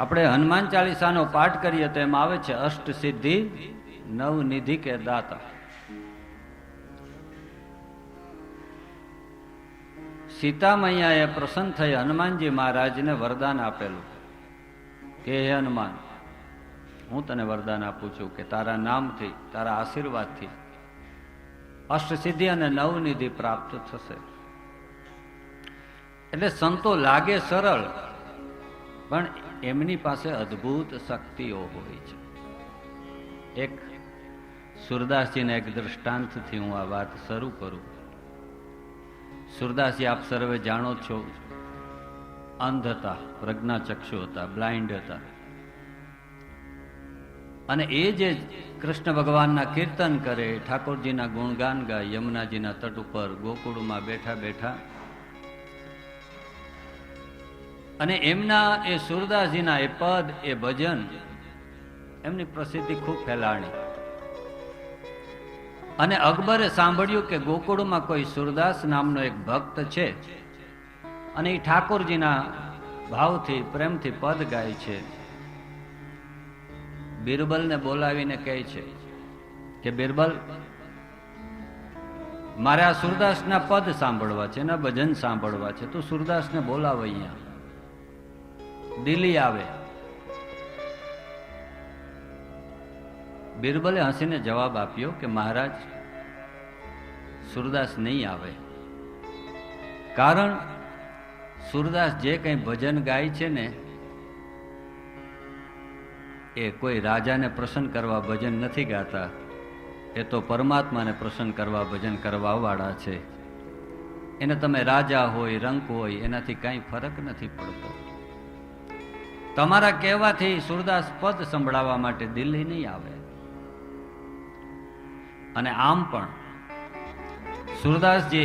આપણે હનુમાન ચાલીસાનો પાઠ કરીએ તો એમાં આવે છે, અષ્ટ સિદ્ધિ નવ નિધિ કે દાતા. સીતા મૈયાએ પ્રસન્ન થઈ હનુમાનજી મહારાજને વરદાન આપેલું કે, હે હનુમાન, હું તને વરદાન આપું છું કે તારા નામથી, તારા આશીર્વાદથી અષ્ટ સિદ્ધિ અને નવનિધિ પ્રાપ્ત થશે. એટલે સંતો લાગે સરળ, પણ એમની પાસે અદ્ભુત શક્તિઓ હોય છે. એક સુરદાસજીના એક દૃષ્ટાંતથી હું આ વાત શરૂ કરું. સુરદાસજી, આપ સર્વે જાણો છો અંધ હતા પ્રજ્ઞાચક્ષુ હતા, બ્લાઇન્ડ હતા. અને એ જે કૃષ્ણ ભગવાનના કીર્તન કરે, ઠાકોરજીના ગુણગાન ગાય, યમુનાજીના તટ ઉપર ગોકુળમાં બેઠા બેઠા અને એમના એ સુરદાસજીના એ પદ, એ ભજન, એમની પ્રસિદ્ધિ ખૂબ ફેલાણી. અને અકબરે સાંભળ્યું કે ગોકુળમાં કોઈ સુરદાસ નામનો એક ભક્ત છે અને એ ઠાકોરજીના ભાવથી, પ્રેમથી પદ ગાય છે. બિરબલને બોલાવીને કહે છે કે, બિરબલ, મારે આ સુરદાસના પદ સાંભળવા છે એના ભજન સાંભળવા છે. તું સુરદાસને બોલાવ અહીંયા. દિલ્હી આવે. બિરબલે હસીને જવાબ આપ્યો કે, મહારાજ, સુરદાસ નહીં આવે. કારણ સુરદાસ જે કંઈ ભજન ગાય છે ને, એ કોઈ રાજાને પ્રસન્ન કરવા ભજન નથી ગાતા. એ તો પરમાત્માને પ્રસન્ન કરવા ભજન કરવાવાળા છે. એને તમે રાજા હોય, રંક હોય, એનાથી કાંઈ ફરક નથી પડતો. તમારા કહેવાથી સુરદાસ પદ સંભળાવવા માટે દિલ્હી નહીં આવે. અને આમ પણ, સુરદાસજી,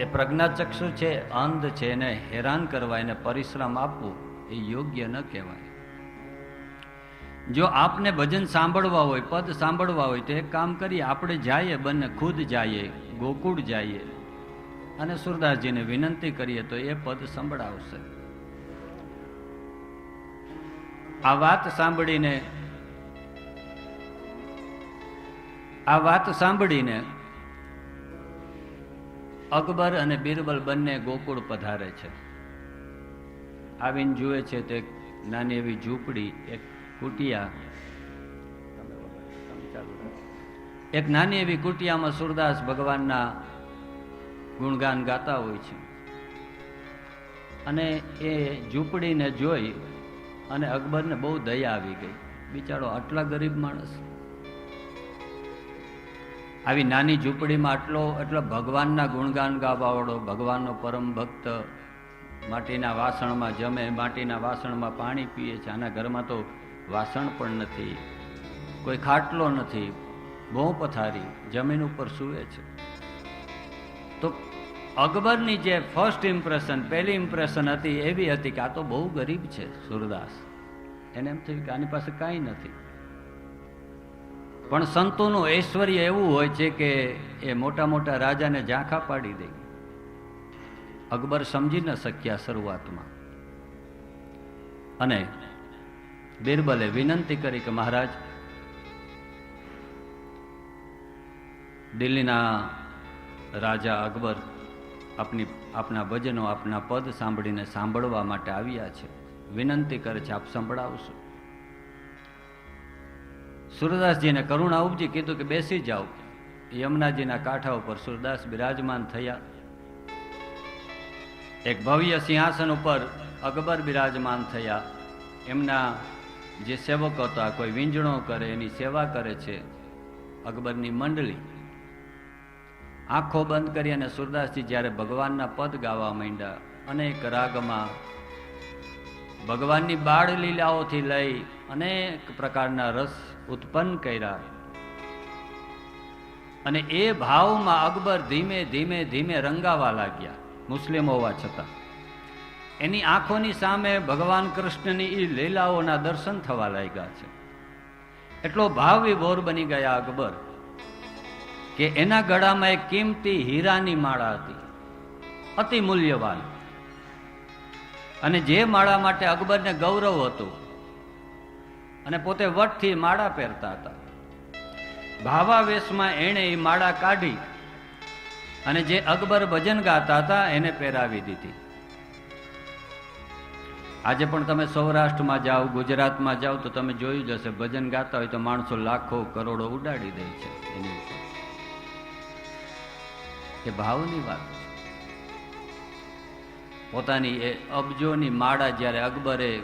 એ પ્રજ્ઞાચક્ષુ છે, અંધ છે, એને હેરાન કરવા, એને પરિશ્રમ આપવું એ યોગ્ય ન કહેવાય. જો આપને ભજન સાંભળવા હોય, પદ સાંભળવા હોય, તો એક કામ કરીએ, આપણે જઈએ, બંને ખુદ જઈએ, ગોકુળ જઈએ અને સુરદાસજીને વિનંતી કરીએ તો એ પદ સંભળાવશે. આ વાત સાંભળીને, આ વાત સાંભળીને અકબર અને બિરબલ બંને ગોકુળ પધારે છે. આવીને જુએ છે તે નાની એવી ઝૂંપડી, એક કુટિયા, એક નાની એવી કુટિયામાં સુરદાસ ભગવાનના ગુણગાન ગાતા હોય છે. અને એ ઝૂંપડીને જોઈ અને અકબરને બહુ દયા આવી ગઈ. બિચારો આટલા ગરીબ માણસ. આવી નાની ઝૂંપડીમાં આટલો એટલો ભગવાનના ગુણગાન ગાવાવાળો, ભગવાનનો પરમ ભક્ત, માટીના વાસણમાં જમે, માટીના વાસણમાં પાણી પીએ છે. આના ઘરમાં તો વાસણ પણ નથી. કોઈ ખાટલો નથી. બહુ પથારી. જમીન ઉપર સૂવે છે. તો અકબરની જે ફર્સ્ટ ઇમ્પ્રેશન પહેલી ઇમ્પ્રેશન હતી, એવી હતી કે આ તો બહુ ગરીબ છે, સુરદાસ. એને એમ થયું કે આની પાસે કાંઈ નથી. પણ સંતોનું ઐશ્વર્ય એવું હોય છે કે એ મોટા મોટા રાજાને ઝાંખા પાડી દે. અકબર સમજી ન શક્યા શરૂઆતમાં. અને બિરબલે વિનંતી કરી કે મહારાજ, દિલ્હીના રાજા અકબર આપની, આપના ભજનો આપના પદ સાંભળીને સાંભળવા માટે આવ્યા છે. વિનંતી કરે છે, આપ સંભળાવશો. સુરદાસજીને કરુણા ઉપજી કીધું કે બેસી જાઓ. યમુનાજીના કાંઠા ઉપર સુરદાસ બિરાજમાન થયા. એક ભવ્ય સિંહાસન ઉપર અકબર બિરાજમાન થયા. એમના જે સેવકો હતા, કોઈ વીંજણો કરે, એની સેવા કરે છે અકબરની મંડળી. આંખો બંધ કરી અને સુરદાસજી જ્યારે ભગવાનના પદ ગાવા માંડ્યા, અનેક રાગમાં ભગવાનની બાળ લીલાઓથી લઈ અનેક પ્રકારના રસ ઉત્પન્ન કર્યા. અને એ ભાવમાં અકબર ધીમે ધીમે ધીમે રંગાવા લાગ્યા, મુસ્લિમ હોવા છતાં. એની આંખોની સામે ભગવાન કૃષ્ણની એ લીલાઓના દર્શન થવા લાગ્યા છે. એટલો ભાવ વિભોર બની ગયા અકબર. કે એના ગળામાં એક કિંમતી હીરાની માળા હતી. અતિ મૂલ્યવાન. અને જે માળા માટે અકબરને ગૌરવ હતું, અને પોતે વટથી માળા પહેરતા હતા. ભાવાવેશમાં એણે એ માળા કાઢી, અને જે અકબર ભજન ગાતા હતા, એને પહેરાવી દીધી. આજે પણ તમે સૌરાષ્ટ્રમાં જાઓ, ગુજરાતમાં જાઓ, તો તમે જોયું જ હશે, ભજન ગાતા હોય તો માણસો લાખો કરોડો ઉડાડી દે છે. એની એ ભાવની વાત છે. પોતાની એ અબજોની માળા જ્યારે અકબરે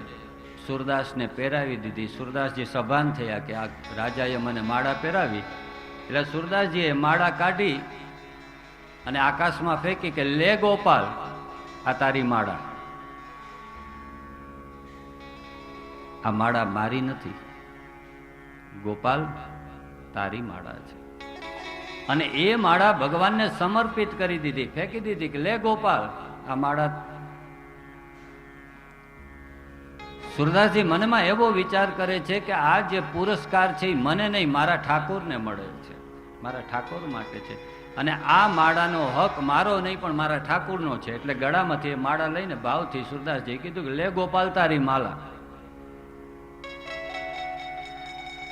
સુરદાસને પહેરાવી દીધી, સુરદાસજી સભાન થયા કે આ રાજાએ મને માળા પહેરાવી. એટલે સુરદાસજીએ માળા કાઢી અને આકાશમાં ફેંકી કે, લે ગોપાલ, આ તારી માળા. આ માળા મારી નથી. ગોપાલ, તારી માળા છે. અને એ માળા ભગવાનને સમર્પિત કરી દીધી, ફેંકી દીધી કે, લે ગોપાલ, આ માળા સુરદાસજી મનમાં એવો વિચાર કરે છે કે આ જે પુરસ્કાર છે એ મને નહીં, મારા ઠાકોરને મળે છે. મારા ઠાકોર માટે છે. અને આ માળાનો હક મારો નહીં, પણ મારા ઠાકોરનો છે. એટલે ગળામાંથી એ માળા લઈને ભાવથી સુરદાસજીએ કીધું કે, લે ગોપાલ, તારી માલા.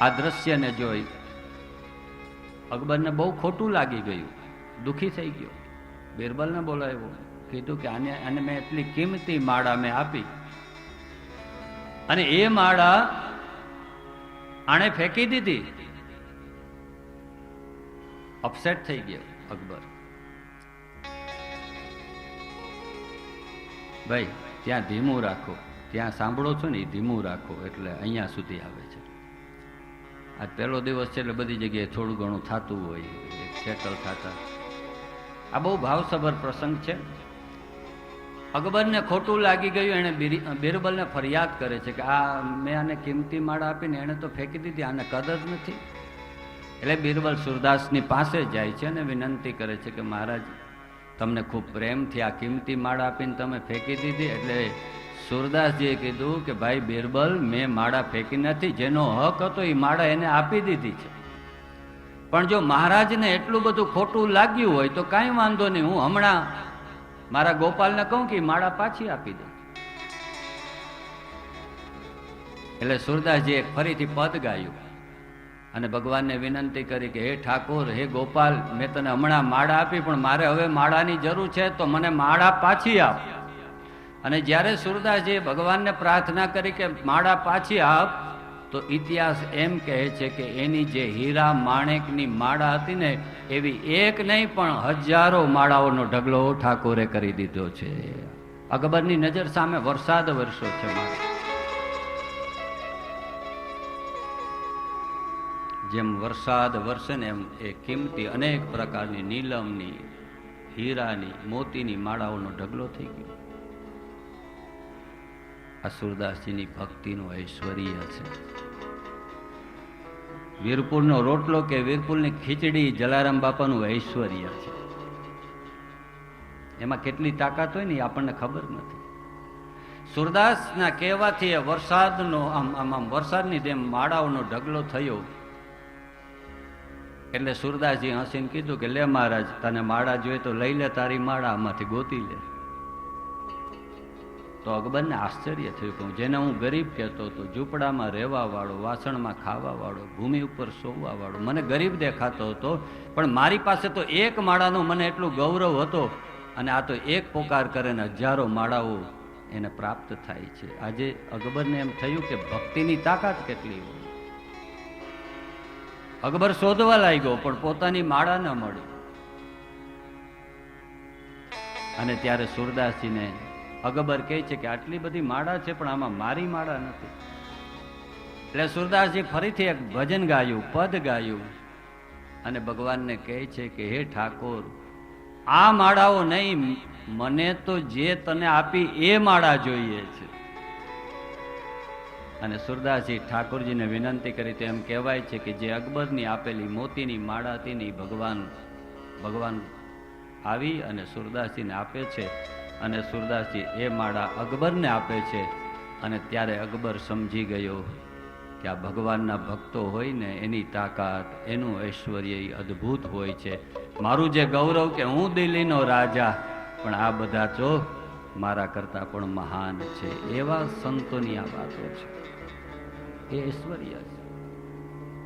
આ દ્રશ્યને જોઈ અકબરને બહુ ખોટું લાગી ગયું. દુઃખી થઈ ગયો. બિરબલને બોલાવ્યો. કીધું કે આને આને મેં એટલી કિંમતી માળા મેં આપી. અને એ માળા આણે ફેંકી દીધી. અપસેટ થઈ ગયો અકબર. ભાઈ, ત્યાં ધીમું રાખો. ત્યાં સાંભળો છો ને, એ ધીમું રાખો. એટલે અહીંયા સુધી આવે છે. આજ પહેલો દિવસ છે એટલે બધી જગ્યાએ થોડું ઘણું થતું હોય સેટલ થતા. આ બહુ ભાવસભર પ્રસંગ છે. અકબરને ખોટું લાગી ગયું, એણે બિરી- બિરબલને ફરિયાદ કરે છે કે, આ, મેં આને કિંમતી માળા આપીને એણે તો ફેંકી દીધી, આને કદર નથી. એટલે બિરબલ સુરદાસની પાસે જાય છે અને વિનંતી કરે છે કે, મહારાજ, તમને ખૂબ પ્રેમથી આ કિંમતી માળા આપીને તમે ફેંકી દીધી, એટલે સુરદાસજીએ કીધું કે, ભાઈ, બિરબલ, મેં માળા ફેંકી નથી. જેનો હક હતો એ માળા એને આપી દીધી છે. પણ જો મહારાજને એટલું બધું ખોટું લાગ્યું હોય, તો કાંઈ વાંધો નહીં. હું હમણાં મારા ગોપાલને કહું કે માળા પાછી આપી દઉં એટલે સુરદાસજીએ ફરીથી પદ ગાયું અને ભગવાનને વિનંતી કરી કે, હે ઠાકોર, હે ગોપાલ, મેં તને હમણાં માળા આપી, પણ મારે હવે માળાની જરૂર છે, તો મને માળા પાછી આપ. અને જ્યારે સુરદાસજીએ ભગવાનને પ્રાર્થના કરી કે માળા પાછી આપ, તો ઇતિહાસ એમ કહે છે કે એની જે હીરા માણેકની માળા હતી ને, એવી એક નહીં પણ હજારો માળાઓનો ઢગલો ઠાકોરે કરી દીધો છે. અકબરની નજર સામે વરસાદ વરસો છે જેમ વરસાદ વરસે ને એમ એ કિંમતી અનેક પ્રકારની નીલમની, હીરાની, મોતીની માળાઓનો ઢગલો થઈ ગયો. આ સુરદાસજીની ભક્તિનું ઐશ્વર્ય છે. વીરપુરનો રોટલો કે વીરપુરની ખીચડી જલારામ બાપાનું ઐશ્વર્ય છે. એમાં કેટલી તાકાત હોય ને આપણને ખબર નથી. સુરદાસના કહેવાથી વરસાદનો આમ આમ આમ વરસાદની જેમ માળાઓનો ઢગલો થયો. એટલે સુરદાસજી હસીને કીધું કે, લે મહારાજ, તને માળા જોઈએ તો લઈ લે, તારી માળા આમાંથી ગોતી લે. તો અકબરને આશ્ચર્ય થયું કે જેને હું ગરીબ કહેતો હતો, ઝૂંપડામાં રહેવા વાળો વાસણમાં ખાવા વાળો ભૂમિ ઉપર સોવાવાળો, મને ગરીબ દેખાતો હતો, પણ મારી પાસે તો એક માળાનો મને એટલું ગૌરવ હતો અને આ તો એક પોકાર કરે ને હજારો માળાઓ એને પ્રાપ્ત થાય છે. આજે અકબરને એમ થયું કે ભક્તિની તાકાત કેટલી હોય. અકબર શોધવા લાગ્યો, પણ પોતાની માળા ન મળી. અને ત્યારે સુરદાસજીને અકબર કહે છે કે આટલી બધી માળા છે, પણ આમાં મારી માળા નથી. એટલે સુરદાસજી ફરીથી એક ભજન ગાયું, પદ ગાયું. અને ભગવાનને કહે છે કે, હે ઠાકોર, આ માળાઓ નહીં, મને તો જે તને આપી એ માળા જોઈએ છે. અને સુરદાસજી ઠાકોરજીને વિનંતી કરી તો એમ કહેવાય છે કે જે અકબરની આપેલી મોતીની માળા હતી ને ભગવાન ભગવાન આવી અને સુરદાસજીને આપે છે. અને સુરદાસજી એ માળા અકબરને આપે છે અને ત્યારે અકબર સમજી ગયો કે આ ભગવાનના ભક્તો હોય ને એની તાકાત, એનું ઐશ્વર્ય એ અદ્ભુત હોય છે. મારું જે ગૌરવ કે હું દિલ્હીનો રાજા, પણ આ બધા જો મારા કરતાં પણ મહાન છે. એવા સંતોની આ વાતો છે. એ ઐશ્વર્ય છે.